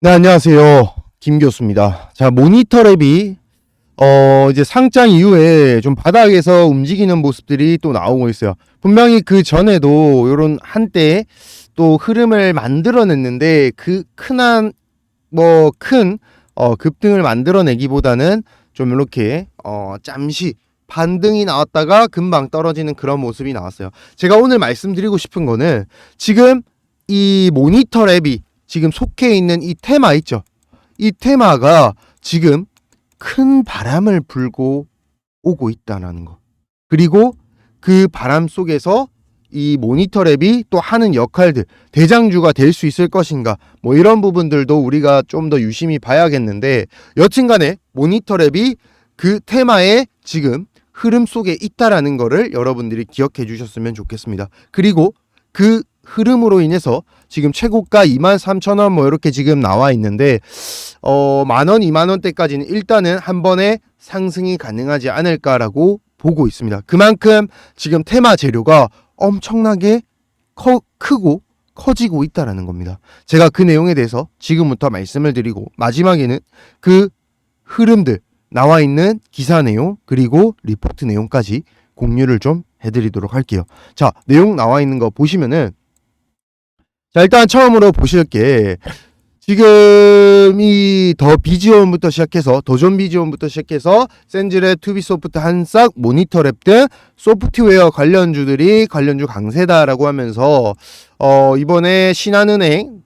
네, 안녕하세요. 김 교수입니다. 자, 모니터 랩이 어, 이제 상장 이후에 좀 바닥에서 움직이는 모습들이 또 나오고 있어요. 분명히 그 전에도 요런 한때 또 흐름을 만들어냈는데 그 큰한 뭐 큰 어, 급등을 만들어내기보다는 좀 이렇게 어, 잠시 반등이 나왔다가 금방 떨어지는 그런 모습이 나왔어요. 제가 오늘 말씀드리고 싶은 거는 지금 이 모니터 랩이 지금 속해 있는 이 테마 있죠. 이 테마가 지금 큰 바람을 불고 오고 있다는 거. 그리고 그 바람 속에서 이 모니터 랩이 또 하는 역할들, 대장주가 될 수 있을 것인가, 뭐 이런 부분들도 우리가 좀 더 유심히 봐야겠는데, 여튼 간에 모니터 랩이 그 테마에 지금 흐름 속에 있다라는 거를 여러분들이 기억해 주셨으면 좋겠습니다. 그리고 그 흐름으로 인해서 지금 최고가 23,000원 뭐 이렇게 지금 나와 있는데 어, 만 원, 2만 원대까지는 일단은 한 번에 상승이 가능하지 않을까라고 보고 있습니다. 그만큼 지금 테마 재료가 엄청나게 커, 크고 커지고 있다라는 겁니다. 제가 그 내용에 대해서 지금부터 말씀을 드리고 마지막에는 그 흐름들 나와 있는 기사 내용 그리고 리포트 내용까지 공유를 좀 해드리도록 할게요. 자 내용 나와 있는 거 보시면은 자 일단 처음으로 보실 게 지금 이 더 비지온부터 시작해서 더존 비지온부터 시작해서 센즈랩, 투비소프트, 한싹, 모니터랩 등 소프트웨어 관련주들이 관련주 강세다라고 하면서 어 이번에 신한은행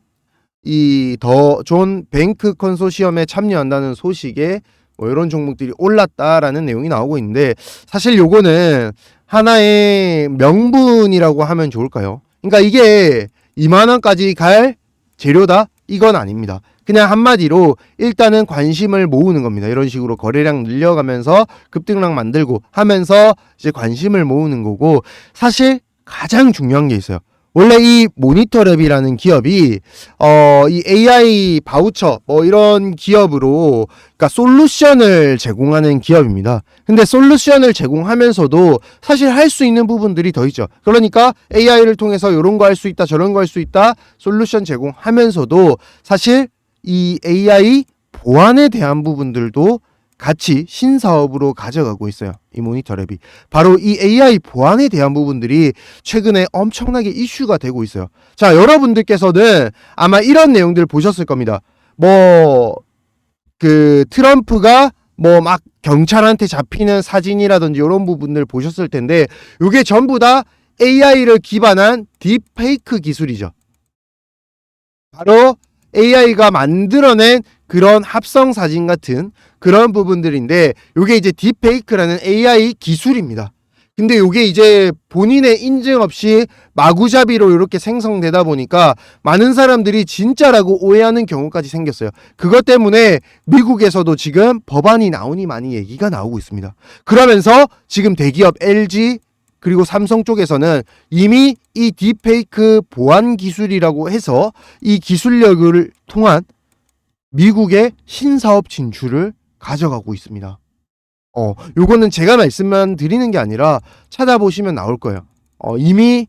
이 더존 뱅크 컨소시엄에 참여한다는 소식에 뭐 이런 종목들이 올랐다라는 내용이 나오고 있는데 사실 요거는 하나의 명분이라고 하면 좋을까요? 그러니까 이게 2만 원까지 갈 재료다 이건 아닙니다. 그냥 한마디로 일단은 관심을 모으는 겁니다. 이런 식으로 거래량 늘려가면서 급등량 만들고 하면서 이제 관심을 모으는 거고 사실 가장 중요한 게 있어요. 원래 이 모니터랩이라는 기업이 어 이 AI 바우처 뭐 이런 기업으로 그러니까 솔루션을 제공하는 기업입니다. 근데 솔루션을 제공하면서도 사실 할 수 있는 부분들이 더 있죠. 그러니까 AI를 통해서 이런 거 할 수 있다, 저런 거 할 수 있다, 솔루션 제공하면서도 사실 이 AI 보안에 대한 부분들도 같이 신사업으로 가져가고 있어요. 이 모니터랩이. 바로 이 AI 보안에 대한 부분들이 최근에 엄청나게 이슈가 되고 있어요. 자, 여러분들께서는 아마 이런 내용들 보셨을 겁니다. 뭐, 그, 트럼프가 뭐 막 경찰한테 잡히는 사진이라든지 이런 부분들 보셨을 텐데, 이게 전부 다 AI를 기반한 딥페이크 기술이죠. 바로 AI가 만들어낸 그런 합성 사진 같은 그런 부분들인데 요게 이제 딥페이크라는 AI 기술입니다. 근데 요게 이제 본인의 인증 없이 마구잡이로 이렇게 생성되다 보니까 많은 사람들이 진짜라고 오해하는 경우까지 생겼어요. 그것 때문에 미국에서도 지금 법안이 나오니 많이 얘기가 나오고 있습니다. 그러면서 지금 대기업 LG 그리고 삼성 쪽에서는 이미 이 딥페이크 보안 기술이라고 해서 이 기술력을 통한 미국의 신사업 진출을 가져가고 있습니다. 어, 요거는 제가 말씀만 드리는 게 아니라 찾아보시면 나올 거예요. 어, 이미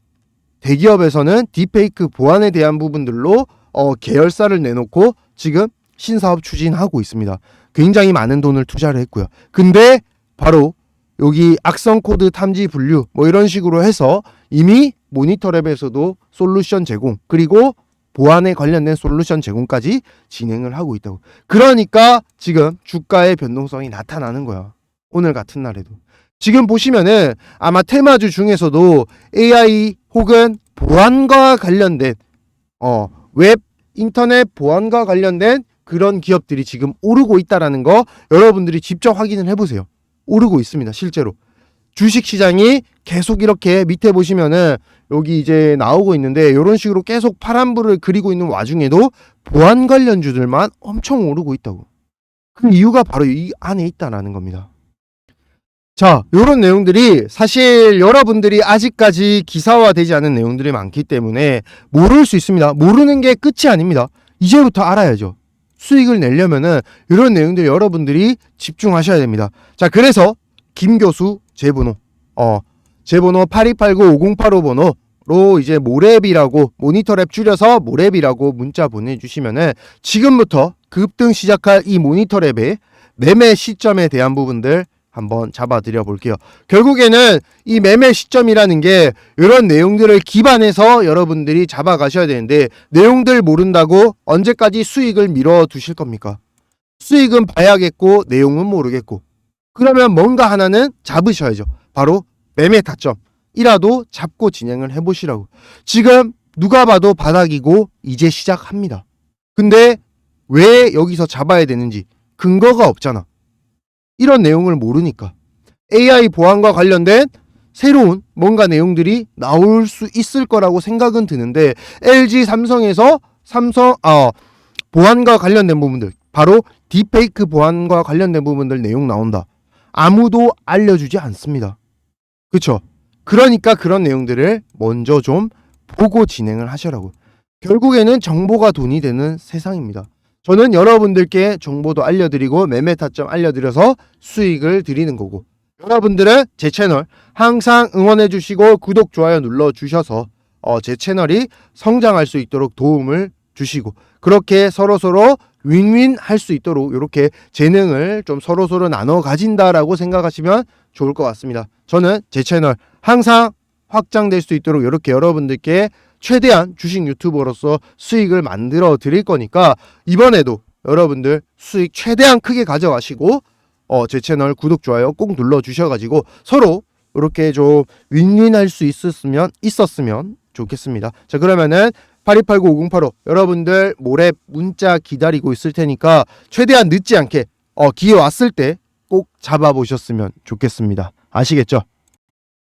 대기업에서는 딥페이크 보안에 대한 부분들로 어, 계열사를 내놓고 지금 신사업 추진하고 있습니다. 굉장히 많은 돈을 투자를 했고요. 근데 바로 여기 악성 코드 탐지 분류 뭐 이런 식으로 해서 이미 모니터 랩에서도 솔루션 제공 그리고 보안에 관련된 솔루션 제공까지 진행을 하고 있다고. 그러니까 지금 주가의 변동성이 나타나는 거야. 오늘 같은 날에도. 지금 보시면은 아마 테마주 중에서도 AI 혹은 보안과 관련된 어, 웹 인터넷 보안과 관련된 그런 기업들이 지금 오르고 있다라는 거 여러분들이 직접 확인을 해 보세요. 오르고 있습니다. 실제로. 주식 시장이 계속 이렇게 밑에 보시면은 여기 이제 나오고 있는데 이런 식으로 계속 파란불을 그리고 있는 와중에도 보안 관련주들만 엄청 오르고 있다고. 그 이유가 바로 이 안에 있다라는 겁니다. 자, 이런 내용들이 사실 여러분들이 아직까지 기사화되지 않은 내용들이 많기 때문에 모를 수 있습니다. 모르는 게 끝이 아닙니다. 이제부터 알아야죠. 수익을 내려면은 이런 내용들 여러분들이 집중하셔야 됩니다. 자, 그래서 김 교수 제 번호 어, 제 번호 8289-5085 번호 문자로 이제 모랩이라고 모니터랩 줄여서 모랩이라고 문자 보내주시면은 지금부터 급등 시작할 이 모니터랩의 매매 시점에 대한 부분들 한번 잡아드려 볼게요. 결국에는 이 매매 시점이라는 게 이런 내용들을 기반해서 여러분들이 잡아가셔야 되는데 내용들 모른다고 언제까지 수익을 밀어 두실 겁니까? 수익은 봐야겠고 내용은 모르겠고 그러면 뭔가 하나는 잡으셔야죠. 바로 매매 타점이라도 잡고 진행을 해보시라고. 지금 누가 봐도 바닥이고 이제 시작합니다. 근데 왜 여기서 잡아야 되는지 근거가 없잖아. 이런 내용을 모르니까. AI 보안과 관련된 새로운 뭔가 내용들이 나올 수 있을 거라고 생각은 드는데 LG 삼성에서 삼성 아 보안과 관련된 부분들 바로 딥페이크 보안과 관련된 부분들 내용 나온다. 아무도 알려주지 않습니다. 그쵸? 그러니까 그런 내용들을 먼저 좀 보고 진행을 하셔라고. 결국에는 정보가 돈이 되는 세상입니다. 저는 여러분들께 정보도 알려드리고 매매 타점 알려드려서 수익을 드리는 거고 여러분들은 제 채널 항상 응원해 주시고 구독 좋아요 눌러 주셔서 어, 제 채널이 성장할 수 있도록 도움을 주시고 그렇게 서로 서로 윈윈 할 수 있도록 이렇게 재능을 좀 서로 서로 나눠 가진다라고 생각하시면 좋을 것 같습니다. 저는 제 채널 항상 확장될 수 있도록 이렇게 여러분들께 최대한 주식 유튜버로서 수익을 만들어 드릴 거니까 이번에도 여러분들 수익 최대한 크게 가져가시고 어, 제 채널 구독 좋아요 꼭 눌러 주셔가지고 서로 이렇게 좀 윈윈할 수 있었으면 있었으면 좋겠습니다. 자 그러면은 8289-5085 여러분들 모레 문자 기다리고 있을 테니까 최대한 늦지 않게 어, 기회 왔을 때 꼭 잡아보셨으면 좋겠습니다. 아시겠죠?